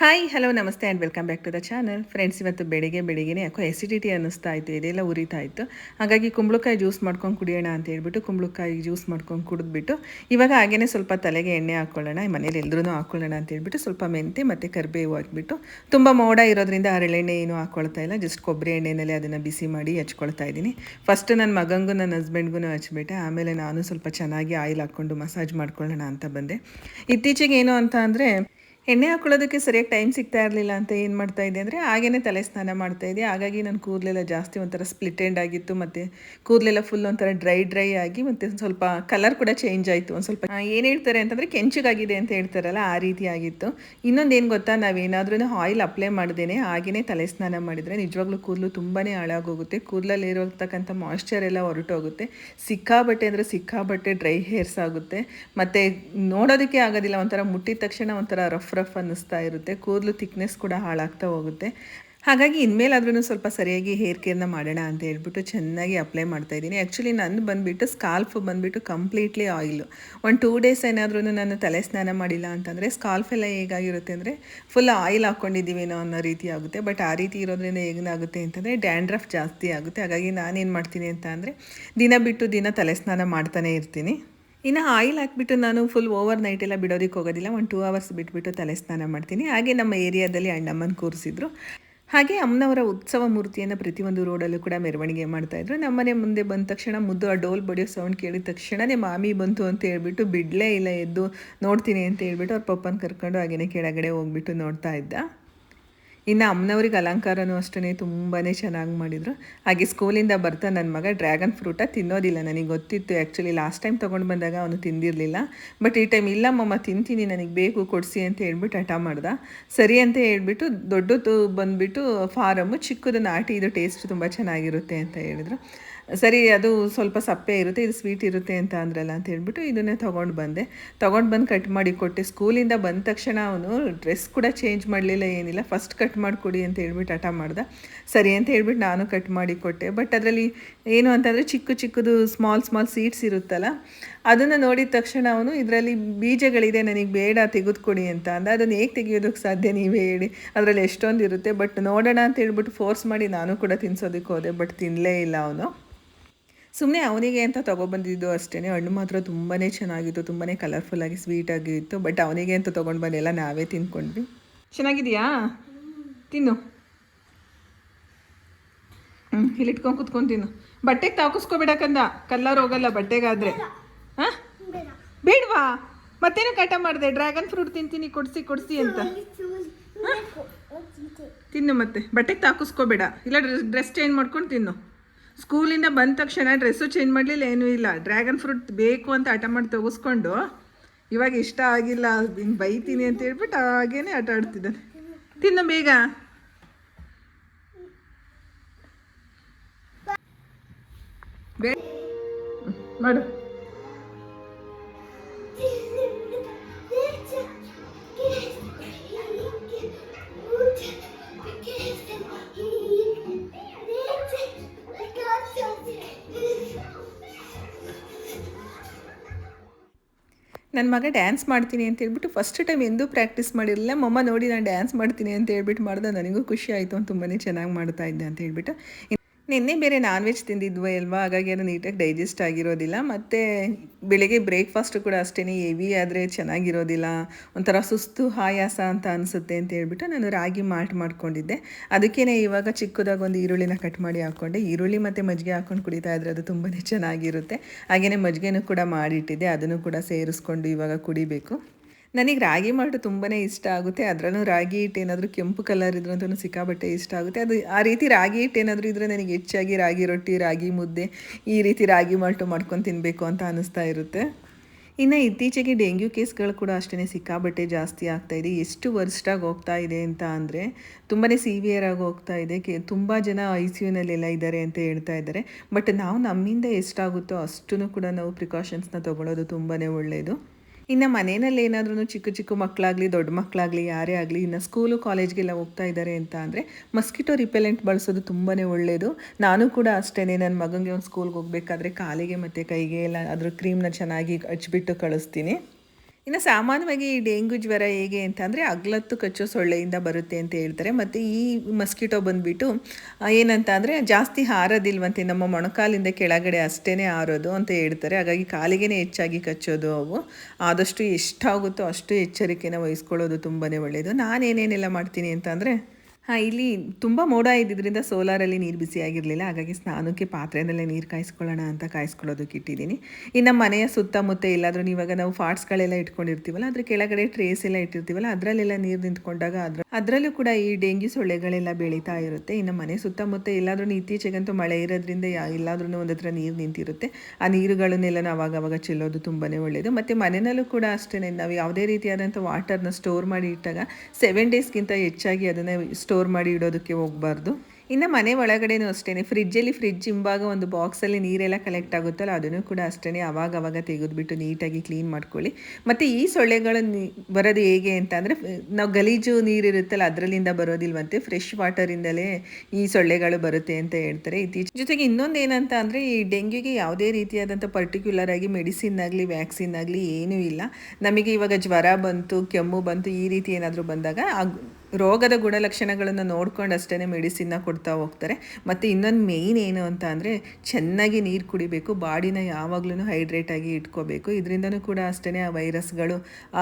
Hi hello ನಮಸ್ತೆ and welcome back to the channel friends ಇವತ್ತು ಬೆಳಿಗ್ಗೆ ಬೆಳಿಗ್ಗೆನೇ ಯಾಕೋ ಎಸಿಡಿಟಿ ಅನ್ನಿಸ್ತಾ ಇತ್ತು ಇದೆಲ್ಲ ಉರಿತಾ ಇತ್ತು. ಹಾಗಾಗಿ ಕುಂಬಳಕಾಯಿ ಜ್ಯೂಸ್ ಮಾಡ್ಕೊಂಡು ಕುಡಿಯೋಣ ಅಂತ ಹೇಳ್ಬಿಟ್ಟು ಕುಂಬಳಕಾಯಿ ಜ್ಯೂಸ್ ಮಾಡ್ಕೊಂಡು ಕುಡಿದ್ಬಿಟ್ಟು ಇವಾಗ ಹಾಗೇ ಸ್ವಲ್ಪ ತಲೆಗೆ ಎಣ್ಣೆ ಹಾಕ್ಕೊಳ್ಳೋಣ ಮನೇಲಿ ಎಲ್ಲರೂ ಹಾಕ್ಕೊಳ್ಳೋಣ ಅಂತ ಹೇಳ್ಬಿಟ್ಟು ಸ್ವಲ್ಪ ಮೆಂತೆ ಮತ್ತು ಕರಿಬೇವು ಹಾಕ್ಬಿಟ್ಟು ತುಂಬ ಮೋಡ ಇರೋದ್ರಿಂದ ಹರಳೆಣ್ಣೆ ಏನು ಹಾಕ್ಕೊಳ್ತಾ ಇಲ್ಲ. ಜಸ್ಟ್ ಕೊಬ್ಬರಿ ಎಣ್ಣೆನಲ್ಲೇ ಅದನ್ನು ಬಿಸಿ ಮಾಡಿ ಹಚ್ಕೊಳ್ತಾ ಇದ್ದೀನಿ. ಫಸ್ಟ್ ನನ್ನ ಮಗಂಗೂ ನನ್ನ ಹಸ್ಬೆಂಡ್ಗೂ ಹಚ್ಬಿಟ್ಟೆ. ಆಮೇಲೆ ನಾನು ಸ್ವಲ್ಪ ಚೆನ್ನಾಗಿ ಆಯಿಲ್ ಹಾಕ್ಕೊಂಡು ಮಸಾಜ್ ಮಾಡ್ಕೊಳ್ಳೋಣ ಅಂತ ಬಂದೆ. ಇತ್ತೀಚೆಗೆ ಏನು ಅಂತ ಅಂದರೆ ಎಣ್ಣೆ ಹಾಕೊಳ್ಳೋದಕ್ಕೆ ಸರಿಯಾಗಿ ಟೈಮ್ ಸಿಗ್ತಾ ಇರಲಿಲ್ಲ ಅಂತ ಏನು ಮಾಡ್ತಾ ಇದ್ದೆ ಅಂದರೆ ಹಾಗೇ ತಲೆ ಸ್ನಾನ ಮಾಡ್ತಾ ಇದ್ದೆ. ಹಾಗಾಗಿ ನನ್ನ ಕೂದಲೆಲ್ಲ ಜಾಸ್ತಿ ಒಂಥರ ಸ್ಪ್ಲಿಟ್ ಎಂಡ್ ಆಗಿತ್ತು. ಮತ್ತು ಕೂದಲೆಲ್ಲ ಫುಲ್ ಒಂಥರ ಡ್ರೈ ಡ್ರೈ ಆಗಿ ಮತ್ತು ಸ್ವಲ್ಪ ಕಲರ್ ಕೂಡ ಚೇಂಜ್ ಆಯಿತು. ಒಂದು ಸ್ವಲ್ಪ ಏನು ಹೇಳ್ತಾರೆ ಅಂತಂದರೆ ಕೆಂಚಿಗಾಗಿದೆ ಅಂತ ಹೇಳ್ತಾರಲ್ಲ, ಆ ರೀತಿ ಆಗಿತ್ತು. ಇನ್ನೊಂದು ಏನು ಗೊತ್ತಾ ನಾವೇನಾದ್ರೂ ಆಯಿಲ್ ಅಪ್ಲೈ ಮಾಡ್ದೇನೆ ಹಾಗೇ ತಲೆ ಸ್ನಾನ ಮಾಡಿದರೆ ನಿಜವಾಗ್ಲೂ ಕೂದಲು ತುಂಬಾ ಹಾಳಾಗೋಗುತ್ತೆ. ಕೂದಲಲ್ಲಿ ಇರೋತಕ್ಕಂಥ ಮಾಯ್ಶ್ಚರ್ ಎಲ್ಲ ಹೊರಟೋಗುತ್ತೆ. ಸಿಕ್ಕಾಬಟ್ಟೆ ಅಂದರೆ ಸಿಕ್ಕಾಬಟ್ಟೆ ಡ್ರೈ ಹೇರ್ಸ್ ಆಗುತ್ತೆ. ಮತ್ತು ನೋಡೋದಕ್ಕೆ ಆಗೋದಿಲ್ಲ, ಒಂಥರ ಮುಟ್ಟಿದ ತಕ್ಷಣ ಒಂಥರ ರಫ್ ರಫ್ ಅನ್ನಿಸ್ತಾ ಇರುತ್ತೆ. ಕೂದಲು ತಿಕ್ನೆಸ್ ಕೂಡ ಹಾಳಾಗ್ತಾ ಹೋಗುತ್ತೆ. ಹಾಗಾಗಿ ಇನ್ಮೇಲಾದ್ರೂ ಸ್ವಲ್ಪ ಸರಿಯಾಗಿ ಹೇರ್ ಕೇರ್ನ ಮಾಡೋಣ ಅಂತ ಹೇಳ್ಬಿಟ್ಟು ಚೆನ್ನಾಗಿ ಅಪ್ಲೈ ಮಾಡ್ತಾ ಇದ್ದೀನಿ. ಆ್ಯಕ್ಚುಲಿ ನಾನು ಬಂದುಬಿಟ್ಟು ಸ್ಕಾಲ್ಫ್ ಬಂದುಬಿಟ್ಟು ಕಂಪ್ಲೀಟ್ಲಿ ಆಯಿಲು ಒಂದು ಟೂ ಡೇಸ್ ಏನಾದ್ರೂ ನಾನು ತಲೆ ಸ್ನಾನ ಮಾಡಿಲ್ಲ ಅಂತಂದರೆ ಸ್ಕಾಲ್ಫ್ ಎಲ್ಲ ಹೇಗಾಗಿರುತ್ತೆ ಅಂದರೆ ಫುಲ್ ಆಯಿಲ್ ಹಾಕ್ಕೊಂಡಿದ್ದೀವೇನೋ ಅನ್ನೋ ರೀತಿ ಆಗುತ್ತೆ. ಬಟ್ ಆ ರೀತಿ ಇರೋದ್ರಿಂದ ಹೇಗಾಗುತ್ತೆ ಅಂತಂದರೆ ಡ್ಯಾಂಡ್ರಫ್ ಜಾಸ್ತಿ ಆಗುತ್ತೆ. ಹಾಗಾಗಿ ನಾನೇನು ಮಾಡ್ತೀನಿ ಅಂತ ಅಂದರೆ ದಿನ ಬಿಟ್ಟು ದಿನ ತಲೆ ಸ್ನಾನ ಮಾಡ್ತಾನೆ ಇರ್ತೀನಿ. ಇನ್ನು ಆಯಿಲ್ ಹಾಕ್ಬಿಟ್ಟು ನಾನು ಫುಲ್ ಓವರ್ ನೈಟ್ ಎಲ್ಲ ಬಿಡೋದಕ್ಕೆ ಹೋಗೋದಿಲ್ಲ. ಒಂದು ಟೂ ಅವರ್ಸ್ ಬಿಟ್ಬಿಟ್ಟು ತಲೆ ಸ್ನಾನ ಮಾಡ್ತೀನಿ. ಹಾಗೆ ನಮ್ಮ ಏರಿಯಾದಲ್ಲಿ ಅಣ್ಣಮ್ಮನ ಕೂರಿಸಿದ್ರು. ಹಾಗೆ ಅಮ್ಮನವರ ಉತ್ಸವ ಮೂರ್ತಿಯನ್ನು ಪ್ರತಿಯೊಂದು ರೋಡಲ್ಲೂ ಕೂಡ ಮೆರವಣಿಗೆ ಮಾಡ್ತಾಯಿದ್ರು ನಮ್ಮನೆ ಮುಂದೆ ಬಂದ ತಕ್ಷಣ ಮುದ್ದು ಆ ಡೋಲ್ ಬಡಿಯೋ ಸೌಂಡ್ ಕೇಳಿದ ತಕ್ಷಣನೇ, ಮಾಮಿ ಬಂತು ಅಂತ ಹೇಳ್ಬಿಟ್ಟು ಬಿಡಲೇ ಇಲ್ಲ ಎದ್ದು ನೋಡ್ತೀನಿ ಅಂತ ಹೇಳ್ಬಿಟ್ಟು ಅವ್ರ ಪಪ್ಪನ ಕರ್ಕೊಂಡು ಹಾಗೆಯೇ ಕೆಳಗಡೆ ಹೋಗ್ಬಿಟ್ಟು ನೋಡ್ತಾ ಇದ್ದ. ಇನ್ನು ಅಮ್ಮನವ್ರಿಗೆ ಅಲಂಕಾರನೂ ಅಷ್ಟೇ ತುಂಬಾ ಚೆನ್ನಾಗಿ ಮಾಡಿದರು. ಹಾಗೆ ಸ್ಕೂಲಿಂದ ಬರ್ತಾ ನನ್ನ ಮಗ ಡ್ರ್ಯಾಗನ್ ಫ್ರೂಟ ತಿನ್ನೋದಿಲ್ಲ, ನನಗೆ ಗೊತ್ತಿತ್ತು. ಆ್ಯಕ್ಚುಲಿ ಲಾಸ್ಟ್ ಟೈಮ್ ತೊಗೊಂಡು ಬಂದಾಗ ಅವನು ತಿಂದಿರಲಿಲ್ಲ. ಬಟ್ ಈ ಟೈಮ್ ಇಲ್ಲ ಮಮ್ಮ, ತಿಂತೀನಿ, ನನಗೆ ಬೇಕು, ಕೊಡಿಸಿ ಅಂತ ಹೇಳ್ಬಿಟ್ಟು ಹಠ ಮಾಡ್ದ. ಸರಿ ಅಂತ ಹೇಳ್ಬಿಟ್ಟು ದೊಡ್ಡದು ಬಂದುಬಿಟ್ಟು ಫಾರಮ್ಮು ಚಿಕ್ಕದು ನಾಟಿ, ಇದು ಟೇಸ್ಟ್ ತುಂಬ ಚೆನ್ನಾಗಿರುತ್ತೆ ಅಂತ ಹೇಳಿದ್ರು. ಸರಿ, ಅದು ಸ್ವಲ್ಪ ಸಪ್ಪೆ ಇರುತ್ತೆ, ಇದು ಸ್ವೀಟ್ ಇರುತ್ತೆ ಅಂತ ಅಂದ್ರಲ್ಲ ಅಂತ ಹೇಳ್ಬಿಟ್ಟು ಇದನ್ನೇ ತೊಗೊಂಡು ಬಂದೆ. ತೊಗೊಂಡು ಬಂದು ಕಟ್ ಮಾಡಿ ಕೊಟ್ಟೆ. ಸ್ಕೂಲಿಂದ ಬಂದ ತಕ್ಷಣ ಅವನು ಡ್ರೆಸ್ ಕೂಡ ಚೇಂಜ್ ಮಾಡಲಿಲ್ಲ, ಏನಿಲ್ಲ. ಫಸ್ಟ್ ಕಟ್ ಮಾಡಿಕೊಡಿ ಅಂತ ಹೇಳ್ಬಿಟ್ಟು ಹಠ ಮಾಡ್ದೆ. ಸರಿ ಅಂತ ಹೇಳ್ಬಿಟ್ಟು ನಾನು ಕಟ್ ಮಾಡಿ ಕೊಟ್ಟೆ. ಬಟ್ ಅದರಲ್ಲಿ ಏನು ಅಂತಂದರೆ ಚಿಕ್ಕ ಚಿಕ್ಕದು ಸ್ಮಾಲ್ ಸ್ಮಾಲ್ ಸೀಡ್ಸ್ ಇರುತ್ತಲ್ಲ, ಅದನ್ನು ನೋಡಿದ ತಕ್ಷಣ ಅವನು ಇದರಲ್ಲಿ ಬೀಜಗಳಿದೆ, ನನಗೆ ಬೇಡ, ತೆಗೆದುಕೊಡಿ ಅಂತ ಅಂದ. ಅದನ್ನು ಹೇಗೆ ತೆಗೆಯೋದಕ್ಕೆ ಸಾಧ್ಯ ನೀವೇ ಹೇಳಿ. ಅದರಲ್ಲಿ ಎಷ್ಟೊಂದು ಇರುತ್ತೆ. ಬಟ್ ನೋಡೋಣ ಅಂತ ಹೇಳ್ಬಿಟ್ಟು ಫೋರ್ಸ್ ಮಾಡಿ ನಾನು ಕೂಡ ತಿನ್ಸೋದಕ್ಕೆ ಹೋದೆ. ಬಟ್ ತಿನ್ನಲೇ ಇಲ್ಲ ಅವನು. ಸುಮ್ಮನೆ ಅವನಿಗೆ ಅಂತ ತೊಗೊಬಂದಿದ್ದು ಅಷ್ಟೇ ಹಣ್ಣು ಮಾತ್ರ ತುಂಬಾ ಚೆನ್ನಾಗಿತ್ತು ತುಂಬಾ ಕಲರ್ಫುಲ್ಲಾಗಿ ಸ್ವೀಟಾಗಿತ್ತು ಬಟ್ ಅವನಿಗೆ ಅಂತ ತೊಗೊಂಡು ಬಂದೆಲ್ಲ ನಾವೇ ತಿನ್ಕೊಂಡ್ವಿ ಚೆನ್ನಾಗಿದೆಯಾ ತಿನ್ನು. ಹ್ಞೂ ಇಲ್ಲಿ ಇಟ್ಕೊಂಡು ಕುತ್ಕೊಂಡು ತಿನ್ನು. ಬಟ್ಟೆಗೆ ತಾಕಿಸ್ಕೊಬಿಡಕ್ಕಂದ ಕಲ್ಲರ್ ಹೋಗಲ್ಲ ಬಟ್ಟೆಗಾದರೆ. ಹಾಂ? ಬೇಡವಾ? ಮತ್ತೇನು ಕಟ ಮಾಡಿದೆ? ಡ್ರ್ಯಾಗನ್ ಫ್ರೂಟ್ ತಿಂತೀನಿ, ಕೊಡಿಸಿ ಕೊಡಿಸಿ ಅಂತ. ತಿನ್ನು ಮತ್ತೆ. ಬಟ್ಟೆಗೆ ತಾಕಿಸ್ಕೋಬೇಡ. ಇಲ್ಲ ಡ್ರೆಸ್ ಚೇಂಜ್ ಮಾಡ್ಕೊಂಡು ತಿನ್ನು. ಸ್ಕೂಲಿಂದ ಬಂದ ತಕ್ಷಣ ಡ್ರೆಸ್ಸು ಚೇಂಜ್ ಮಾಡಲಿಲ್ಲ, ಏನೂ ಇಲ್ಲ. ಡ್ರ್ಯಾಗನ್ ಫ್ರೂಟ್ ಬೇಕು ಅಂತ ಆಟ ಮಾಡಿ ತೆಗೆಸ್ಕೊಂಡು, ಇವಾಗ ಇಷ್ಟ ಆಗಿಲ್ಲ, ಹಿಂಗೆ ಬೈತೀನಿ ಅಂತ ಹೇಳ್ಬಿಟ್ಟು ಹಾಗೇನೆ ಆಟ ಆಡ್ತಿದ್ದಾನೆ. ತಿನ್ನು ಬೇಗ. ಮಾಡು. ನನ್ನ ಮಗ ಡ್ಯಾನ್ಸ್ ಮಾಡ್ತೀನಿ ಅಂತ ಹೇಳ್ಬಿಟ್ಟು ಫಸ್ಟ್ ಟೈಮ್ ಎಂದೂ ಪ್ರಾಕ್ಟೀಸ್ ಮಾಡಿರಲಿಲ್ಲ. ಮಮ್ಮ ನೋಡಿ ನಾನು ಡ್ಯಾನ್ಸ್ ಮಾಡ್ತೀನಿ ಅಂತ ಹೇಳ್ಬಿಟ್ಟು ಮಾಡ್ದೆ ನನಗೂ ಖುಷಿ ಆಯಿತು. ತುಂಬಾ ಚೆನ್ನಾಗಿ ಮಾಡ್ತಾ ಇದ್ದೆ ಅಂತ ಹೇಳ್ಬಿಟ್ಟು. ನಿನ್ನೆ ಬೇರೆ ನಾನ್ ವೆಜ್ ತಿಂದಿದ್ವಿ ಅಲ್ವಾ? ಹಾಗಾಗಿ ಅದು ನೀಟಾಗಿ ಡೈಜೆಸ್ಟ್ ಆಗಿರೋದಿಲ್ಲ. ಮತ್ತು ಬೆಳಿಗ್ಗೆ ಬ್ರೇಕ್ಫಾಸ್ಟ್ ಕೂಡ ಅಷ್ಟೇ ಹೆವಿ ಆದರೆ ಚೆನ್ನಾಗಿರೋದಿಲ್ಲ. ಒಂಥರ ಸುಸ್ತು ಆಯಾಸ ಅಂತ ಅನಿಸುತ್ತೆ ಅಂತ ಹೇಳ್ಬಿಟ್ಟು ನಾನು ರಾಗಿ ಮಾಲ್ಟ್ ಮಾಡ್ಕೊಂಡಿದ್ದೆ. ಅದಕ್ಕೇ ಇವಾಗ ಚಿಕ್ಕದಾಗಿ ಒಂದು ಈರುಳ್ಳಿನ ಕಟ್ ಮಾಡಿ ಹಾಕ್ಕೊಂಡೆ. ಈರುಳ್ಳಿ ಮತ್ತು ಮಜ್ಜಿಗೆ ಹಾಕ್ಕೊಂಡು ಕುಡಿತಾ ಇದ್ರೆ ಅದು ತುಂಬಾ ಚೆನ್ನಾಗಿರುತ್ತೆ. ಹಾಗೆಯೇ ಮಜ್ಜಿಗೆನೂ ಕೂಡ ಮಾಡಿಟ್ಟಿದ್ದೆ. ಅದನ್ನು ಕೂಡ ಸೇರಿಸ್ಕೊಂಡು ಇವಾಗ ಕುಡಿಬೇಕು. ನನಗೆ ರಾಗಿ ಮಾಲ್ಟು ತುಂಬಾ ಇಷ್ಟ ಆಗುತ್ತೆ. ಅದರಲ್ಲೂ ರಾಗಿ ಹಿಟ್ಟು ಏನಾದರೂ ಕೆಂಪು ಕಲರ್ ಇದ್ರಂತೂ ಸಿಕ್ಕಾಬಟ್ಟೆ ಇಷ್ಟ ಆಗುತ್ತೆ. ಅದು ಆ ರೀತಿ ರಾಗಿ ಹಿಟ್ಟು ಏನಾದರೂ ಇದ್ದರೆ ನನಗೆ ಹೆಚ್ಚಾಗಿ ರಾಗಿ ರೊಟ್ಟಿ, ರಾಗಿ ಮುದ್ದೆ ಈ ರೀತಿ ರಾಗಿ ಮಾಲ್ಟು ಮಾಡ್ಕೊಂಡು ತಿನ್ನಬೇಕು ಅಂತ ಅನ್ನಿಸ್ತಾ ಇರುತ್ತೆ. ಇನ್ನು ಇತ್ತೀಚೆಗೆ ಡೆಂಗ್ಯೂ ಕೇಸ್ಗಳು ಕೂಡ ಅಷ್ಟೇ ಸಿಕ್ಕಾಬಟ್ಟೆ ಜಾಸ್ತಿ ಆಗ್ತಾ ಇದೆ. ಎಷ್ಟು ವರ್ಸ್ಟಾಗಿ ಹೋಗ್ತಾ ಇದೆ ಅಂತ ಅಂದರೆ ತುಂಬಾ ಸಿವಿಯರ್ ಆಗಿ ಹೋಗ್ತಾ ಇದೆ. ಕೆ ತುಂಬ ಜನ ಐ ಸಿ ಯುನಲ್ಲೆಲ್ಲ ಇದ್ದಾರೆ ಅಂತ ಹೇಳ್ತಾ ಇದ್ದಾರೆ ಬಟ್ ನಾವು ನಮ್ಮಿಂದ ಎಷ್ಟಾಗುತ್ತೋ ಅಷ್ಟೂ ಕೂಡ ನಾವು ಪ್ರಿಕಾಷನ್ಸ್ನ ತೊಗೊಳೋದು ತುಂಬಾ ಒಳ್ಳೆಯದು ಇನ್ನು ಮನೆಯಲ್ಲಿ ಏನಾದ್ರೂ ಚಿಕ್ಕ ಚಿಕ್ಕ ಮಕ್ಕಳಾಗಲಿ ದೊಡ್ಡ ಮಕ್ಕಳಾಗಲಿ ಯಾರೇ ಆಗಲಿ ಇನ್ನು ಸ್ಕೂಲು ಕಾಲೇಜ್ಗೆಲ್ಲ ಹೋಗ್ತಾ ಇದ್ದಾರೆ ಅಂತ ಅಂದರೆ ಮಸ್ಕಿಟೋ ರಿಪೆಲೆಂಟ್ ಬಳಸೋದು ತುಂಬಾ ಒಳ್ಳೆಯದು ನಾನು ಕೂಡ ಅಷ್ಟೇ ನನ್ನ ಮಗನಿಗೆ ಒಂದು ಸ್ಕೂಲ್ಗೆ ಹೋಗಬೇಕಾದ್ರೆ ಕಾಲಿಗೆ ಮತ್ತು ಕೈಗೆ ಎಲ್ಲ ಅದ್ರ ಕ್ರೀಮ್ನ ಚೆನ್ನಾಗಿ ಹಚ್ಚಿಬಿಟ್ಟು ಕಳಿಸ್ತೀನಿ. ಇನ್ನು ಸಾಮಾನ್ಯವಾಗಿ ಈ ಡೆಂಗು ಜ್ವರ ಹೇಗೆ ಅಂತಂದರೆ ಅಗ್ಲತ್ತು ಕಚ್ಚೋ ಸೊಳ್ಳೆಯಿಂದ ಬರುತ್ತೆ ಅಂತ ಹೇಳ್ತಾರೆ. ಮತ್ತು ಈ ಮಸ್ಕಿಟೋ ಬಂದುಬಿಟ್ಟು ಏನಂತ ಅಂದರೆ ಜಾಸ್ತಿ ಹಾರೋದಿಲ್ವಂತೆ, ನಮ್ಮ ಮೊಣಕಾಲಿಂದ ಕೆಳಗಡೆ ಅಷ್ಟೇ ಹಾರೋದು ಅಂತ ಹೇಳ್ತಾರೆ. ಹಾಗಾಗಿ ಕಾಲಿಗೆ ಹೆಚ್ಚಾಗಿ ಕಚ್ಚೋದು ಅವು. ಆದಷ್ಟು ಎಷ್ಟಾಗುತ್ತೋ ಅಷ್ಟು ಎಚ್ಚರಿಕೆನ ವಹಿಸ್ಕೊಳ್ಳೋದು ತುಂಬಾ ಒಳ್ಳೆಯದು ನಾನೇನೇನೆಲ್ಲ ಮಾಡ್ತೀನಿ ಅಂತಂದರೆ ಹಾಂ, ಇಲ್ಲಿ ತುಂಬ ಮೋಡ ಇದ್ದಿದ್ದರಿಂದ ಸೋಲಾರಲ್ಲಿ ನೀರು ಬಿಸಿ ಆಗಿರಲಿಲ್ಲ. ಹಾಗಾಗಿ ಸ್ನಾನಕ್ಕೆ ಪಾತ್ರೆಯಲ್ಲೇ ನೀರು ಕಾಯಿಸ್ಕೊಳ್ಳೋಣ ಅಂತ ಕಾಯಿಸ್ಕೊಳ್ಳೋದಕ್ಕೆ ಇಟ್ಟಿದ್ದೀನಿ. ಇನ್ನು ಮನೆಯ ಸುತ್ತಮುತ್ತ ಎಲ್ಲಾದರೂ ಇವಾಗ ನಾವು ಫಾಟ್ಸ್ಗಳೆಲ್ಲ ಇಟ್ಕೊಂಡಿರ್ತೀವಲ್ಲ, ಅದ್ರ ಕೆಳಗಡೆ ಟ್ರೇಸ್ ಎಲ್ಲ ಇಟ್ಟಿರ್ತೀವಲ್ಲ, ಅದರಲ್ಲೆಲ್ಲ ನೀರು ನಿಂತ್ಕೊಂಡಾಗ ಅದ್ರ, ಅದರಲ್ಲೂ ಕೂಡ ಈ ಡೆಂಗ್ಯೂ ಸೊಳ್ಳೆಗಳೆಲ್ಲ ಬೆಳೀತಾ ಇರುತ್ತೆ. ಇನ್ನು ಮನೆ ಸುತ್ತಮುತ್ತ ಎಲ್ಲಾದ್ರೂ ಇತ್ತೀಚೆಗಂತೂ ಮಳೆ ಇರೋದ್ರಿಂದ ಎಲ್ಲಾದ್ರೂ ಒಂದು ಹತ್ರ ನೀರು ನಿಂತಿರುತ್ತೆ. ಆ ನೀರುಗಳನ್ನೆಲ್ಲ ನಾವು ಅವಾಗ ಚೆಲ್ಲೋದು ತುಂಬಾ ಒಳ್ಳೆಯದು ಮತ್ತು ಮನೆಯಲ್ಲೂ ಕೂಡ ಅಷ್ಟೇ ನಾವು ಯಾವುದೇ ರೀತಿಯಾದಂಥ ವಾಟರ್ನ ಸ್ಟೋರ್ ಮಾಡಿ ಇಟ್ಟಾಗ ಸೆವೆನ್ ಡೇಸ್ಗಿಂತ ಹೆಚ್ಚಾಗಿ ಅದನ್ನು ಸ್ಟೋರ್ ಮಾಡಿ ಇಡೋದಕ್ಕೆ ಹೋಗಬಾರ್ದು. ಇನ್ನು ಮನೆ ಒಳಗಡೆನೂ ಅಷ್ಟೇ ಫ್ರಿಜ್ಜಲ್ಲಿ ಫ್ರಿಜ್ ಹಿಂಭಾಗ ಒಂದು ಬಾಕ್ಸಲ್ಲಿ ನೀರೆಲ್ಲ ಕಲೆಕ್ಟ್ ಆಗುತ್ತಲ್ಲ, ಅದನ್ನು ಕೂಡ ಅಷ್ಟೇ ಅವಾಗ ಅವಾಗ ತೆಗೆದುಬಿಟ್ಟು ನೀಟಾಗಿ ಕ್ಲೀನ್ ಮಾಡ್ಕೊಳ್ಳಿ. ಮತ್ತು ಈ ಸೊಳ್ಳೆಗಳು ಬರೋದು ಹೇಗೆ ಅಂತ ಅಂದರೆ, ನಾವು ಗಲೀಜು ನೀರಿರುತ್ತಲ್ಲ ಅದರಲ್ಲಿಂದ ಬರೋದಿಲ್ವಂತೆ. ಫ್ರೆಶ್ ವಾಟರಿಂದಲೇ ಈ ಸೊಳ್ಳೆಗಳು ಬರುತ್ತೆ ಅಂತ ಹೇಳ್ತಾರೆ. ಇತ್ತೀಚೆಗೆ ಜೊತೆಗೆ ಇನ್ನೊಂದು ಏನಂತ ಅಂದರೆ, ಈ ಡೆಂಗ್ಯೂಗೆ ಯಾವುದೇ ರೀತಿಯಾದಂಥ ಪರ್ಟಿಕ್ಯುಲರ್ ಆಗಿ ಮೆಡಿಸಿನ್ ಆಗಲಿ ವ್ಯಾಕ್ಸಿನ್ ಆಗಲಿ ಏನೂ ಇಲ್ಲ. ನಮಗೆ ಇವಾಗ ಜ್ವರ ಬಂತು, ಕೆಮ್ಮು ಬಂತು, ಈ ರೀತಿ ಏನಾದರೂ ಬಂದಾಗ ರೋಗದ ಗುಣಲಕ್ಷಣಗಳನ್ನು ನೋಡ್ಕೊಂಡು ಅಷ್ಟೇ ಮೆಡಿಸಿನ್ನ ಕೊಡ್ತಾ ಹೋಗ್ತಾರೆ. ಮತ್ತು ಇನ್ನೊಂದು ಮೇಯ್ನ್ ಏನು ಅಂತ ಅಂದರೆ ಚೆನ್ನಾಗಿ ನೀರು ಕುಡಿಬೇಕು, ಬಾಡಿನ ಯಾವಾಗಲೂ ಹೈಡ್ರೇಟಾಗಿ ಇಟ್ಕೋಬೇಕು. ಇದರಿಂದನೂ ಕೂಡ ಅಷ್ಟೇ ಆ ವೈರಸ್ಗಳು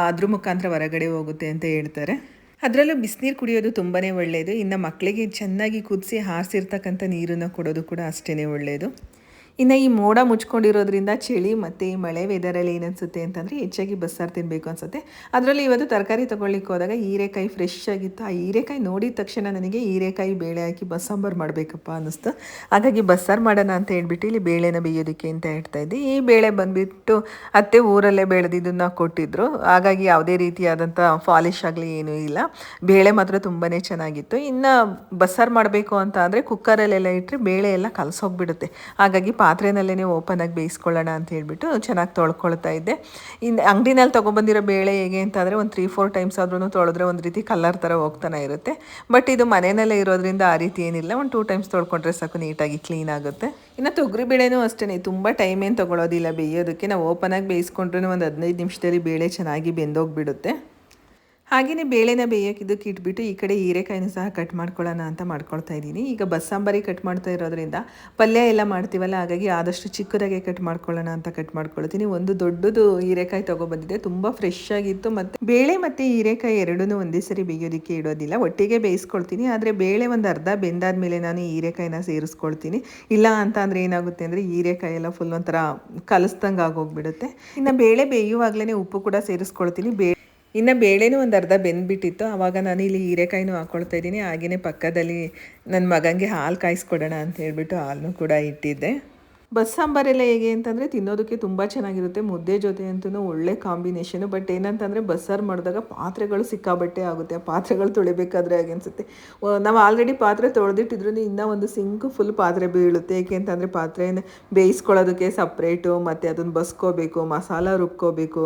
ಅದ್ರ ಮುಖಾಂತರ ಹೊರಗಡೆ ಹೋಗುತ್ತೆ ಅಂತ ಹೇಳ್ತಾರೆ. ಅದರಲ್ಲೂ ಬಿಸಿನೀರು ಕುಡಿಯೋದು ತುಂಬಾ ಒಳ್ಳೆಯದು ಇನ್ನು ಮಕ್ಕಳಿಗೆ ಚೆನ್ನಾಗಿ ಕುದಿಸಿ ಹಾರಿಸಿರ್ತಕ್ಕಂಥ ನೀರನ್ನು ಕೊಡೋದು ಕೂಡ ಅಷ್ಟೇ ಒಳ್ಳೆಯದು ಇನ್ನು ಈ ಮೋಡ ಮುಚ್ಕೊಂಡಿರೋದ್ರಿಂದ ಚಳಿ ಮತ್ತು ಈ ಮಳೆ ವೆದರಲ್ಲಿ ಏನನ್ಸುತ್ತೆ ಅಂತಂದರೆ ಹೆಚ್ಚಾಗಿ ಬಸ್ಸಾರು ತಿನ್ನಬೇಕು ಅನಿಸುತ್ತೆ. ಅದರಲ್ಲಿ ಇವತ್ತು ತರಕಾರಿ ತೊಗೊಳ್ಳಿಕ್ಕೆ ಹೋದಾಗ ಹೀರೆಕಾಯಿ ಫ್ರೆಶ್ ಆಗಿತ್ತು. ಆ ಹೀರೆಕಾಯಿ ನೋಡಿದ ತಕ್ಷಣ ನನಗೆ ಹೀರೆಕಾಯಿ ಬೇಳೆ ಹಾಕಿ ಬಸ್ಸಾಂಬಾರು ಮಾಡಬೇಕಪ್ಪ ಅನ್ನಿಸ್ತು. ಹಾಗಾಗಿ ಬಸ್ಸಾರು ಮಾಡೋಣ ಅಂತ ಹೇಳ್ಬಿಟ್ಟು ಇಲ್ಲಿ ಬೇಳೆನ ಬೇಯೋದಕ್ಕೆ ಅಂತ ಹೇಳ್ತಾ ಇದ್ದೆ. ಈ ಬೇಳೆ ಬಂದುಬಿಟ್ಟು ಅತ್ತೆ ಊರಲ್ಲೇ ಬೆಳೆದಿದ್ದನ್ನು ಕೊಟ್ಟಿದ್ದರು ಹಾಗಾಗಿ ಯಾವುದೇ ರೀತಿಯಾದಂಥ ಫಾಲಿಶ್ ಆಗಲಿ ಏನೂ ಇಲ್ಲ. ಬೇಳೆ ಮಾತ್ರ ತುಂಬಾ ಚೆನ್ನಾಗಿತ್ತು. ಇನ್ನು ಬಸ್ಸಾರು ಮಾಡಬೇಕು ಅಂತ ಅಂದರೆ ಕುಕ್ಕರಲ್ಲೆಲ್ಲ ಇಟ್ಟರೆ ಬೇಳೆ ಎಲ್ಲ ಕಲಸೋಗ್ಬಿಡುತ್ತೆ. ಹಾಗಾಗಿ ಪಾತ್ರೆನಲ್ಲೇ ಓಪನ್ ಆಗಿ ಬೇಯಿಸ್ಕೊಳ್ಳೋಣ ಅಂತ ಹೇಳ್ಬಿಟ್ಟು ಚೆನ್ನಾಗಿ ತೊಳ್ಕೊಳ್ತಾ ಇದ್ದೆ. ಇನ್ನು ಅಂಗಡಿನಲ್ಲಿ ತೊಗೊಬಂದಿರೋ ಬೇಳೆ ಹೇಗೆ ಅಂತಂದರೆ ಒಂದು ತ್ರೀ ಫೋರ್ ಟೈಮ್ಸ್ ಆದ್ರೂ ತೊಳೆದ್ರೆ ಒಂದು ರೀತಿ ಕಲರ್ ಥರ ಹೋಗ್ತಾನೆ ಇರುತ್ತೆ. ಬಟ್ ಇದು ಮನೆಯಲ್ಲೇ ಇರೋದ್ರಿಂದ ಆ ರೀತಿ ಏನಿಲ್ಲ. ಒಂದು ಟೂ ಟೈಮ್ಸ್ ತೊಳ್ಕೊಂಡ್ರೆ ಸಾಕು ನೀಟಾಗಿ ಕ್ಲೀನ್ ಆಗುತ್ತೆ. ಇನ್ನು ತೊಗರಿ ಬೇಳೆನೂ ಅಷ್ಟೇ ತುಂಬ ಟೈಮ್ ಏನು ತೊಗೊಳೋದಿಲ್ಲ. ಬೇಯೋದಕ್ಕೆ. ನಾವು ಓಪನ್ ಆಗಿ ಬೇಯಿಸ್ಕೊಂಡ್ರೂ ಒಂದು ಹದಿನೈದು ನಿಮಿಷದಲ್ಲಿ ಬೇಳೆ ಚೆನ್ನಾಗಿ ಬೆಂದೋಗ್ಬಿಡುತ್ತೆ. ಹಾಗೆಯೇ ಬೇಳೆನ ಬೇಯೋಕೆ ಇದಕ್ಕೆ ಇಟ್ಬಿಟ್ಟು ಈ ಕಡೆ ಹೀರೆಕಾಯಿನೂ ಸಹ ಕಟ್ ಮಾಡ್ಕೊಳ್ಳೋಣ ಅಂತ ಮಾಡ್ಕೊಳ್ತಾ ಇದ್ದೀನಿ. ಈಗ ಬಸ್ಸಾಂಬಾರಿ ಕಟ್ ಮಾಡ್ತಾ ಇರೋದ್ರಿಂದ ಪಲ್ಯ ಎಲ್ಲ ಮಾಡ್ತೀವಲ್ಲ, ಹಾಗಾಗಿ ಆದಷ್ಟು ಚಿಕ್ಕದಾಗೆ ಕಟ್ ಮಾಡ್ಕೊಳ್ಳೋಣ ಅಂತ ಕಟ್ ಮಾಡ್ಕೊಳ್ತೀನಿ. ಒಂದು ದೊಡ್ಡದು ಹೀರೆಕಾಯಿ ತೊಗೊಬಂದಿದೆ, ತುಂಬ ಫ್ರೆಶ್ ಆಗಿತ್ತು. ಮತ್ತು ಬೇಳೆ ಮತ್ತು ಹೀರೆಕಾಯಿ ಎರಡೂ ಒಂದೇ ಸರಿ ಬೇಯೋದಕ್ಕೆ ಇಡೋದಿಲ್ಲ. ಒಟ್ಟಿಗೆ ಬೇಯಿಸ್ಕೊಳ್ತೀನಿ, ಆದರೆ ಬೇಳೆ ಒಂದು ಅರ್ಧ ಬೆಂದಾದ್ಮೇಲೆ ನಾನು ಹೀರೆಕಾಯಿನ ಸೇರಿಸ್ಕೊಳ್ತೀನಿ. ಇಲ್ಲ ಅಂತ ಅಂದರೆ ಏನಾಗುತ್ತೆ ಅಂದರೆ ಹೀರೆಕಾಯಿ ಎಲ್ಲ ಫುಲ್ ಒಂಥರ ಕಲಿಸ್ದಂಗೆ ಆಗೋಗ್ಬಿಡುತ್ತೆ. ಇನ್ನು ಬೇಳೆ ಬೇಯುವಾಗಲೇ ಉಪ್ಪು ಕೂಡ ಸೇರಿಸ್ಕೊಳ್ತೀನಿ. ಬೇ ಇನ್ನು ಬೇಳೆನೂ ಒಂದು ಅರ್ಧ ಬೆಂದ್ಬಿಟ್ಟಿತ್ತು. ಆವಾಗ ನಾನು ಇಲ್ಲಿ ಹೀರೆಕಾಯಿನೂ ಹಾಕ್ಕೊಳ್ತಾ ಇದ್ದೀನಿ. ಹಾಗೆಯೇ ಪಕ್ಕದಲ್ಲಿ ನನ್ನ ಮಗನಿಗೆ ಹಾಲು ಕಾಯಿಸ್ಕೊಡೋಣ ಅಂತ ಹೇಳಿಬಿಟ್ಟು ಹಾಲನ್ನು ಕೂಡ ಇಟ್ಟಿದ್ದೆ. ಬಸ್ ಸಾಂಬಾರೆಲ್ಲ ಹೇಗೆ ಅಂತಂದರೆ ತಿನ್ನೋದಕ್ಕೆ ತುಂಬ ಚೆನ್ನಾಗಿರುತ್ತೆ, ಮುದ್ದೆ ಜೊತೆ ಅಂತೂ ಒಳ್ಳೆ ಕಾಂಬಿನೇಷನು ಬಟ್ ಏನಂತಂದರೆ ಬಸ್ಸಾರು ಮಾಡಿದಾಗ ಪಾತ್ರೆಗಳು ಸಿಕ್ಕಾಬಟ್ಟೆ ಆಗುತ್ತೆ, ಆ ಪಾತ್ರೆಗಳು ತೊಳಿಬೇಕಾದ್ರೆ ಹಾಗೆ ಅನಿಸುತ್ತೆ. ನಾವು ಆಲ್ರೆಡಿ ಪಾತ್ರೆ ತೊಳೆದಿಟ್ಟಿದ್ರು, ಇನ್ನೂ ಒಂದು ಸಿಂಕ್ ಫುಲ್ ಪಾತ್ರೆ ಬೀಳುತ್ತೆ. ಏಕೆ ಅಂತಂದರೆ ಪಾತ್ರೆನ ಬೇಯಿಸ್ಕೊಳ್ಳೋದಕ್ಕೆ ಸಪ್ರೇಟು ಮತ್ತು ಅದನ್ನು ಬಸ್ಕೋಬೇಕು, ಮಸಾಲ ರುಬ್ಕೋಬೇಕು,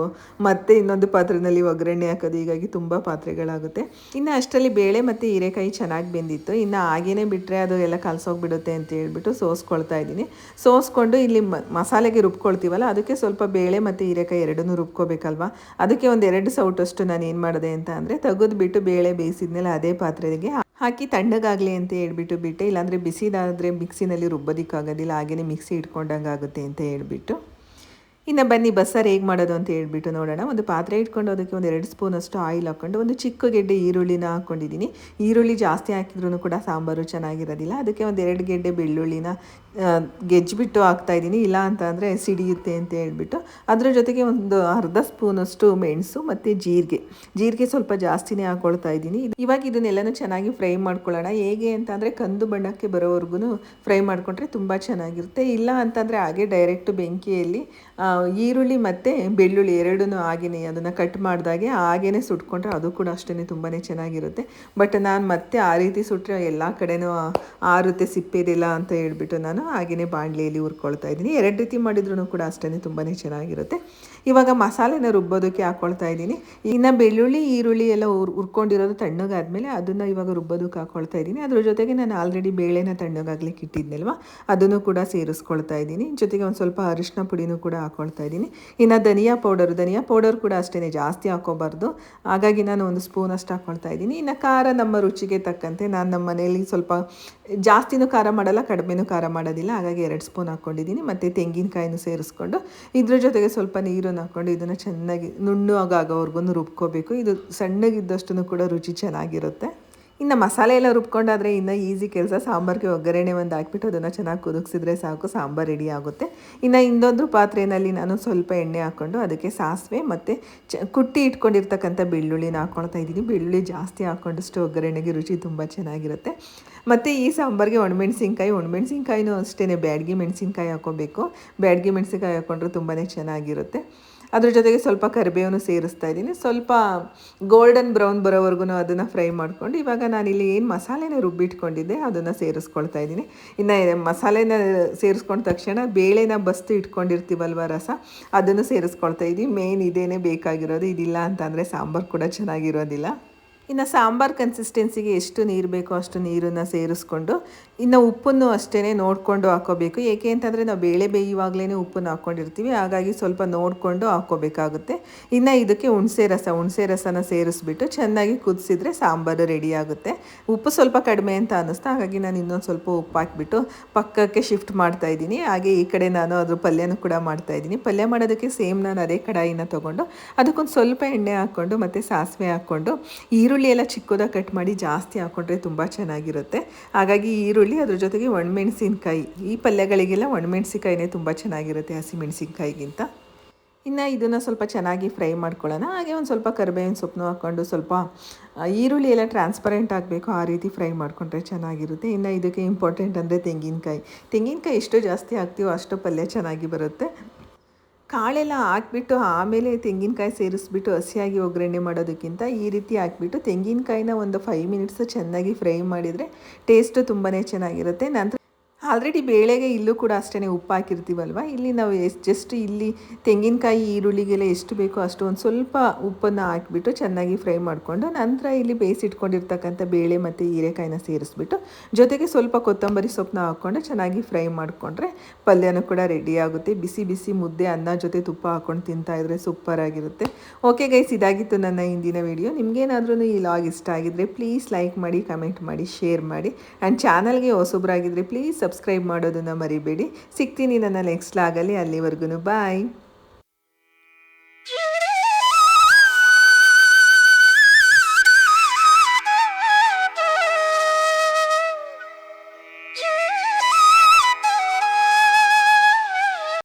ಮತ್ತು ಇನ್ನೊಂದು ಪಾತ್ರೆಯಲ್ಲಿ ಒಗ್ಗರಣೆ ಹಾಕೋದು, ಹೀಗಾಗಿ ತುಂಬ ಪಾತ್ರೆಗಳಾಗುತ್ತೆ. ಇನ್ನು ಅಷ್ಟರಲ್ಲಿ ಬೇಳೆ ಮತ್ತು ಹೀರೆಕಾಯಿ ಚೆನ್ನಾಗಿ ಬೆಂದಿತ್ತು. ಇನ್ನು ಹಾಗೇನೆ ಬಿಟ್ಟರೆ ಅದು ಎಲ್ಲ ಕಲಸೋಗ್ಬಿಡುತ್ತೆ ಅಂತ ಹೇಳ್ಬಿಟ್ಟು ಸೋಸ್ಕೊಳ್ತಾ ಇದ್ದೀನಿ. ಸೋಸ್ ಸೋಸ್ಕೊಂಡು ಇಲ್ಲಿ ಮಸಾಲೆಗೆ ರುಬ್ಕೊಳ್ತೀವಲ್ಲ, ಅದಕ್ಕೆ ಸ್ವಲ್ಪ ಬೇಳೆ ಮತ್ತು ಹೀರೆಕಾಯಿ ಎರಡನ್ನೂ ರುಬ್ಕೋಬೇಕಲ್ವ? ಅದಕ್ಕೆ ಒಂದು ಎರಡು ಸೌಟಷ್ಟು ನಾನು ಏನು ಮಾಡಿದೆ ಅಂತ ಅಂದರೆ, ತೆಗೆದುಬಿಟ್ಟು ಬೇಳೆ ಬೇಯಿಸಿದ್ಮೇಲೆ ಅದೇ ಪಾತ್ರೆಗೆ ಹಾಕಿ ತಣ್ಣಗಾಗಲಿ ಅಂತ ಹೇಳ್ಬಿಟ್ಟು ಬಿಟ್ಟೆ, ಇಲ್ಲಾಂದರೆ ಬಿಸಿದಾದರೆ ಮಿಕ್ಸಿನಲ್ಲಿ ರುಬ್ಬೋದಕ್ಕಾಗೋದಿಲ್ಲ ಹಾಗೆಯೇ ಮಿಕ್ಸಿ ಇಟ್ಕೊಂಡಂಗಾಗುತ್ತೆ ಅಂತ ಹೇಳ್ಬಿಟ್ಟು. ಇನ್ನು ಬನ್ನಿ, ಬಸ್ಸಾರು ಹೇಗೆ ಮಾಡೋದು ಅಂತ ಹೇಳ್ಬಿಟ್ಟು ನೋಡೋಣ. ಒಂದು ಪಾತ್ರೆ ಇಟ್ಕೊಂಡು ಅದಕ್ಕೆ ಒಂದು ಎರಡು ಸ್ಪೂನಷ್ಟು ಆಯಿಲ್ ಹಾಕ್ಕೊಂಡು, ಒಂದು ಚಿಕ್ಕ ಗೆಡ್ಡೆ ಈರುಳ್ಳಿನ ಹಾಕ್ಕೊಂಡಿದ್ದೀನಿ. ಈರುಳ್ಳಿ ಜಾಸ್ತಿ ಹಾಕಿದ್ರೂ ಕೂಡ ಸಾಂಬಾರು ಚೆನ್ನಾಗಿರೋದಿಲ್ಲ. ಅದಕ್ಕೆ ಒಂದು ಎರಡು ಗೆಡ್ಡೆ ಬೆಳ್ಳುಳ್ಳಿನ ಗೆಜ್ಜಿಬಿಟ್ಟು ಹಾಕ್ತಾಯಿದ್ದೀನಿ ಇಲ್ಲ ಅಂತ ಅಂದರೆ ಸಿಡಿಯುತ್ತೆ ಅಂತ ಹೇಳ್ಬಿಟ್ಟು. ಅದರ ಜೊತೆಗೆ ಒಂದು ಅರ್ಧ ಸ್ಪೂನಷ್ಟು ಮೆಣಸು ಮತ್ತು ಜೀರಿಗೆ. ಜೀರಿಗೆ ಸ್ವಲ್ಪ ಜಾಸ್ತಿನೇ ಹಾಕ್ಕೊಳ್ತಾ ಇದ್ದೀನಿ. ಇವಾಗ ಇದನ್ನೆಲ್ಲನೂ ಚೆನ್ನಾಗಿ ಫ್ರೈ ಮಾಡ್ಕೊಳ್ಳೋಣ. ಹೇಗೆ ಅಂತ ಅಂದರೆ ಕಂದು ಬಣ್ಣಕ್ಕೆ ಬರೋವರೆಗೂ ಫ್ರೈ ಮಾಡಿಕೊಂಡ್ರೆ ತುಂಬ ಚೆನ್ನಾಗಿರುತ್ತೆ. ಇಲ್ಲ ಅಂತಂದರೆ ಹಾಗೆ ಡೈರೆಕ್ಟ್ ಬೆಂಕಿಯಲ್ಲಿ ಈರುಳ್ಳಿ ಮತ್ತು ಬೆಳ್ಳುಳ್ಳಿ ಎರಡೂ ಹಾಗೆಯೇ ಅದನ್ನು ಕಟ್ ಮಾಡಿದಾಗೆ ಹಾಗೇ ಸುಟ್ಕೊಂಡ್ರೆ ಅದು ಕೂಡ ಅಷ್ಟೇ ತುಂಬಾ ಚೆನ್ನಾಗಿರುತ್ತೆ. ಬಟ್ ನಾನು ಮತ್ತೆ ಆ ರೀತಿ ಸುಟ್ಟರೆ ಎಲ್ಲ ಕಡೆನೂ ಆರುತ್ತೆ, ಸಿಪ್ಪೆದಿಲ್ಲ ಅಂತ ಹೇಳ್ಬಿಟ್ಟು ನಾನು ಹಾಗೆಯೇ ಬಾಣಲೆಯಲ್ಲಿ ಹುರ್ಕೊಳ್ತಾ ಇದ್ದೀನಿ. ಎರಡು ರೀತಿ ಮಾಡಿದ್ರೂ ಕೂಡ ಅಷ್ಟೇ ತುಂಬಾ ಚೆನ್ನಾಗಿರುತ್ತೆ. ಇವಾಗ ಮಸಾಲೆನ ರುಬ್ಬೋದಕ್ಕೆ ಹಾಕ್ಕೊಳ್ತಾ ಇದ್ದೀನಿ. ಇನ್ನು ಬೆಳ್ಳುಳ್ಳಿ, ಈರುಳ್ಳಿ ಎಲ್ಲ ಉರ್ ಹುರ್ಕೊಂಡಿರೋದು ತಣ್ಣಗಾದ್ಮೇಲೆ ಅದನ್ನು ಇವಾಗ ರುಬ್ಬೋದಕ್ಕೆ ಹಾಕ್ಕೊಳ್ತಾ ಇದ್ದೀನಿ. ಅದ್ರ ಜೊತೆಗೆ ನಾನು ಆಲ್ರೆಡಿ ಬೇಳೆನ ತಣ್ಣಗಾಗ್ಲಿಕ್ಕೆ ಇಟ್ಟಿದ್ನಲ್ವ, ಅದನ್ನು ಕೂಡ ಸೇರಿಸ್ಕೊಳ್ತಾ ಇದ್ದೀನಿ. ಜೊತೆಗೆ ಒಂದು ಸ್ವಲ್ಪ ಅರಿಶಿನ ಪುಡಿನೂ ಕೂಡ ಹಾಕ್ಕೊಳ್ತಾ ಇದ್ದೀನಿ. ಇನ್ನು ಧನಿಯಾ ಪೌಡರು, ಧನಿಯಾ ಪೌಡರ್ ಕೂಡ ಅಷ್ಟೇ ಜಾಸ್ತಿ ಹಾಕೋಬಾರ್ದು. ಹಾಗಾಗಿ ನಾನು ಒಂದು ಸ್ಪೂನ್ ಅಷ್ಟು ಹಾಕ್ಕೊಳ್ತಾ ಇದ್ದೀನಿ. ಇನ್ನು ಖಾರ ನಮ್ಮ ರುಚಿಗೆ ತಕ್ಕಂತೆ ನಾನು ನಮ್ಮ ಮನೆಯಲ್ಲಿ ಸ್ವಲ್ಪ ಜಾಸ್ತಿನೂ ಖಾರ ಮಾಡಲ್ಲ, ಕಡಿಮೆನೂ ಖಾರ ಮಾಡೋದಿಲ್ಲ. ಹಾಗಾಗಿ ಎರಡು ಸ್ಪೂನ್ ಹಾಕ್ಕೊಂಡಿದ್ದೀನಿ. ಮತ್ತು ತೆಂಗಿನಕಾಯಿನೂ ಸೇರಿಸ್ಕೊಂಡು ಇದ್ರ ಜೊತೆಗೆ ಸ್ವಲ್ಪ ನೀರನ್ನು ಹಾಕ್ಕೊಂಡು ಇದನ್ನು ಚೆನ್ನಾಗಿ ನುಣ್ಣು ಆಗೋವರೆಗೂ ರುಬ್ಕೋಬೇಕು. ಇದು ಸಣ್ಣಗಿದ್ದಷ್ಟು ಕೂಡ ರುಚಿ ಚೆನ್ನಾಗಿರುತ್ತೆ. ಇನ್ನು ಮಸಾಲೆ ಎಲ್ಲ ರುಬ್ಕೊಂಡಾದರೆ ಇನ್ನು ಈಸಿ ಕೆಲಸ. ಸಾಂಬಾರಿಗೆ ಒಗ್ಗರಣೆ ಒಂದು ಹಾಕ್ಬಿಟ್ಟು ಅದನ್ನು ಚೆನ್ನಾಗಿ ಕುದಿಸಿದ್ರೆ ಸಾಕು, ಸಾಂಬಾರು ರೆಡಿ ಆಗುತ್ತೆ. ಇನ್ನು ಇನ್ನೊಂದು ಪಾತ್ರೆಯಲ್ಲಿ ನಾನು ಸ್ವಲ್ಪ ಎಣ್ಣೆ ಹಾಕ್ಕೊಂಡು ಅದಕ್ಕೆ ಸಾಸಿವೆ ಮತ್ತು ಚ, ಕುಟ್ಟಿ ಇಟ್ಕೊಂಡಿರ್ತಕ್ಕಂಥ ಬೆಳ್ಳುಳ್ಳಿನ ಹಾಕ್ಕೊಳ್ತಾ ಇದ್ದೀನಿ. ಬೆಳ್ಳುಳ್ಳಿ ಜಾಸ್ತಿ ಹಾಕ್ಕೊಂಡಷ್ಟು ಒಗ್ಗರಣೆಗೆ ರುಚಿ ತುಂಬ ಚೆನ್ನಾಗಿರುತ್ತೆ. ಮತ್ತು ಈ ಸಾಂಬಾರಿಗೆ ಒಣಮೆಣ್ಸಿನ್ಕಾಯಿ, ಒಣಮೆಣ್ಸಿನ್ಕಾಯಿನೂ ಅಷ್ಟೇ ಬ್ಯಾಡ್ಗಿ ಮೆಣಸಿನ್ಕಾಯಿ ಹಾಕ್ಕೋಬೇಕು ಬ್ಯಾಡ್ಗೆ ಮೆಣಸಿನ್ಕಾಯಿ ಹಾಕ್ಕೊಂಡ್ರೆ ತುಂಬಾ ಚೆನ್ನಾಗಿರುತ್ತೆ. ಅದ್ರ ಜೊತೆಗೆ ಸ್ವಲ್ಪ ಕರಿಬೇವನ್ನು ಸೇರಿಸ್ತಾ ಇದ್ದೀನಿ. ಸ್ವಲ್ಪ ಗೋಲ್ಡನ್ ಬ್ರೌನ್ ಬರೋವರೆಗೂ ಅದನ್ನು ಫ್ರೈ ಮಾಡಿಕೊಂಡು ಇವಾಗ ನಾನಿಲ್ಲಿ ಏನು ಮಸಾಲೆನ ರುಬ್ಬಿಟ್ಕೊಂಡಿದ್ದೆ ಅದನ್ನು ಸೇರಿಸ್ಕೊಳ್ತಾ ಇದ್ದೀನಿ. ಇನ್ನು ಮಸಾಲೆನ ಸೇರಿಸ್ಕೊಂಡ ತಕ್ಷಣ ಬೇಳೆನ ಬಸ್ತು ಇಟ್ಕೊಂಡಿರ್ತೀವಲ್ವ ರಸ, ಅದನ್ನು ಸೇರಿಸ್ಕೊಳ್ತಾ ಇದ್ದೀವಿ ಮೇನ್ ಇದೇನೇ ಬೇಕಾಗಿರೋದು, ಇದಿಲ್ಲ ಅಂತಂದರೆ ಸಾಂಬಾರು ಕೂಡ ಚೆನ್ನಾಗಿರೋದಿಲ್ಲ. ಇನ್ನು ಸಾಂಬಾರು ಕನ್ಸಿಸ್ಟೆನ್ಸಿಗೆ ಎಷ್ಟು ನೀರು ಬೇಕೋ ಅಷ್ಟು ನೀರನ್ನು ಸೇರಿಸ್ಕೊಂಡು, ಇನ್ನು ಉಪ್ಪನ್ನು ಅಷ್ಟೇ ನೋಡಿಕೊಂಡು ಹಾಕೋಬೇಕು. ಏಕೆ ಅಂತಂದರೆ ನಾವು ಬೇಳೆ ಬೇಯುವಾಗಲೇ ಉಪ್ಪನ್ನು ಹಾಕ್ಕೊಂಡಿರ್ತೀವಿ ಹಾಗಾಗಿ ಸ್ವಲ್ಪ ನೋಡಿಕೊಂಡು ಹಾಕ್ಕೋಬೇಕಾಗುತ್ತೆ ಇನ್ನು ಇದಕ್ಕೆ ಹುಣಸೆ ರಸ, ಹುಣಸೆ ರಸನ ಸೇರಿಸ್ಬಿಟ್ಟು ಚೆನ್ನಾಗಿ ಕುದಿಸಿದ್ರೆ ಸಾಂಬಾರು ರೆಡಿ ಆಗುತ್ತೆ. ಉಪ್ಪು ಸ್ವಲ್ಪ ಕಡಿಮೆ ಅಂತ ಅನ್ನಿಸ್ತಾ, ಹಾಗಾಗಿ ನಾನು ಇನ್ನೊಂದು ಸ್ವಲ್ಪ ಉಪ್ಪು ಹಾಕಿಬಿಟ್ಟು ಪಕ್ಕಕ್ಕೆ ಶಿಫ್ಟ್ ಮಾಡ್ತಾ ಇದ್ದೀನಿ. ಹಾಗೆ ಈ ಕಡೆ ನಾನು ಅದ್ರ ಪಲ್ಯನೂ ಕೂಡ ಮಾಡ್ತಾ ಇದ್ದೀನಿ. ಪಲ್ಯ ಮಾಡೋದಕ್ಕೆ ಸೇಮ್ ನಾನು ಅದೇ ಕಡಾಯಿನ ತೊಗೊಂಡು, ಅದಕ್ಕೊಂದು ಸ್ವಲ್ಪ ಎಣ್ಣೆ ಹಾಕ್ಕೊಂಡು ಮತ್ತು ಸಾಸಿವೆ ಹಾಕ್ಕೊಂಡು ಈರುಳ್ಳಿ ಎಲ್ಲ ಚಿಕ್ಕದಾಗಿ ಕಟ್ ಮಾಡಿ ಜಾಸ್ತಿ ಹಾಕ್ಕೊಂಡ್ರೆ ತುಂಬ ಚೆನ್ನಾಗಿರುತ್ತೆ. ಹಾಗಾಗಿ ಈರುಳ್ಳಿ ಅದ್ರ ಜೊತೆಗೆ ಒಣಮೆಣಸಿನ್ಕಾಯಿ, ಈ ಪಲ್ಯಗಳಿಗೆಲ್ಲ ಒಣಮೆಣಸಿನ್ಕಾಯಿನೇ ತುಂಬ ಚೆನ್ನಾಗಿರುತ್ತೆ ಹಸಿಮೆಣಸಿನ್ಕಾಯಿಗಿಂತ. ಇನ್ನು ಇದನ್ನು ಸ್ವಲ್ಪ ಚೆನ್ನಾಗಿ ಫ್ರೈ ಮಾಡ್ಕೊಳ್ಳೋಣ. ಹಾಗೆ ಒಂದು ಸ್ವಲ್ಪ ಕರಿಬೇವಿನ ಸೊಪ್ಪನ್ನು ಹಾಕ್ಕೊಂಡು ಸ್ವಲ್ಪ ಈರುಳ್ಳಿ ಎಲ್ಲ ಟ್ರಾನ್ಸ್ಪರೆಂಟ್ ಆಗಬೇಕು, ಆ ರೀತಿ ಫ್ರೈ ಮಾಡಿಕೊಂಡ್ರೆ ಚೆನ್ನಾಗಿರುತ್ತೆ. ಇನ್ನು ಇದಕ್ಕೆ ಇಂಪಾರ್ಟೆಂಟ್ ಅಂದರೆ ತೆಂಗಿನಕಾಯಿ. ತೆಂಗಿನಕಾಯಿ ಎಷ್ಟು ಜಾಸ್ತಿ ಹಾಕ್ತೀವೋ ಅಷ್ಟು ಪಲ್ಯ ಚೆನ್ನಾಗಿ ಬರುತ್ತೆ. ಕಾಳೆಲ್ಲ ಹಾಕ್ಬಿಟ್ಟು ಆಮೇಲೆ ತೆಂಗಿನಕಾಯಿ ಸೇರಿಸ್ಬಿಟ್ಟು ಹಸಿಯಾಗಿ ಒಗ್ಗರಣೆ ಮಾಡೋದಕ್ಕಿಂತ ಈ ರೀತಿ ಹಾಕ್ಬಿಟ್ಟು ತೆಂಗಿನಕಾಯಿನ ಒಂದು ಫೈವ್ ಮಿನಿಟ್ಸ್ ಚೆನ್ನಾಗಿ ಫ್ರೈ ಮಾಡಿದರೆ ಟೇಸ್ಟು ತುಂಬಾ ಚೆನ್ನಾಗಿರುತ್ತೆ. ನಂತರ ಆಲ್ರೆಡಿ ಬೇಳೆಗೆ ಇಲ್ಲೂ ಕೂಡ ಅಷ್ಟೇ ಉಪ್ಪು ಹಾಕಿರ್ತೀವಲ್ವ? ಇಲ್ಲಿ ನಾವು ಎಷ್ಟು ಜಸ್ಟ್ ಇಲ್ಲಿ ತೆಂಗಿನಕಾಯಿ, ಈರುಳ್ಳಿಗೆಲ್ಲ ಎಷ್ಟು ಬೇಕೋ ಅಷ್ಟು ಒಂದು ಸ್ವಲ್ಪ ಉಪ್ಪನ್ನು ಹಾಕಿಬಿಟ್ಟು ಚೆನ್ನಾಗಿ ಫ್ರೈ ಮಾಡಿಕೊಂಡು ನಂತರ ಇಲ್ಲಿ ಬೇಯಿಸಿಟ್ಕೊಂಡಿರ್ತಕ್ಕಂಥ ಬೇಳೆ ಮತ್ತು ಹೀರೆಕಾಯಿನ ಸೇರಿಸ್ಬಿಟ್ಟು ಜೊತೆಗೆ ಸ್ವಲ್ಪ ಕೊತ್ತಂಬರಿ ಸೊಪ್ಪನ್ನ ಹಾಕ್ಕೊಂಡು ಚೆನ್ನಾಗಿ ಫ್ರೈ ಮಾಡಿಕೊಂಡ್ರೆ ಪಲ್ಯನೂ ಕೂಡ ರೆಡಿ ಆಗುತ್ತೆ. ಬಿಸಿ ಬಿಸಿ ಮುದ್ದೆ, ಅನ್ನ ಜೊತೆ ತುಪ್ಪ ಹಾಕ್ಕೊಂಡು ತಿಂತಾಯಿದ್ರೆ ಸೂಪರಾಗಿರುತ್ತೆ ಓಕೆ ಗೈಸ್ ಇದಾಗಿತ್ತು ನನ್ನ ಇಂದಿನ ವಿಡಿಯೋ ನಿಮಗೇನಾದ್ರೂ ಈ ಲಾಗ್ ಇಷ್ಟ ಆಗಿದ್ರೆ ಪ್ಲೀಸ್ ಲೈಕ್ ಮಾಡಿ ಕಮೆಂಟ್ ಮಾಡಿ ಶೇರ್ ಮಾಡಿ. ಆ್ಯಂಡ್ ಚಾನಲ್ಗೆ ಹೊಸಬ್ರಾಗಿದ್ದರೆ ಪ್ಲೀಸ್ ಸಬ್ಸ್ಕ್ರೈಬ್ ಮಾಡೋದನ್ನು ಮರಿಬೇಡಿ. ಸಿಗ್ತೀನಿ ನನ್ನ ನೆಕ್ಸ್ಟ್ ಲಾಗಲ್ಲಿ ಅಲ್ಲಿವರೆಗೂ ಬಾಯ್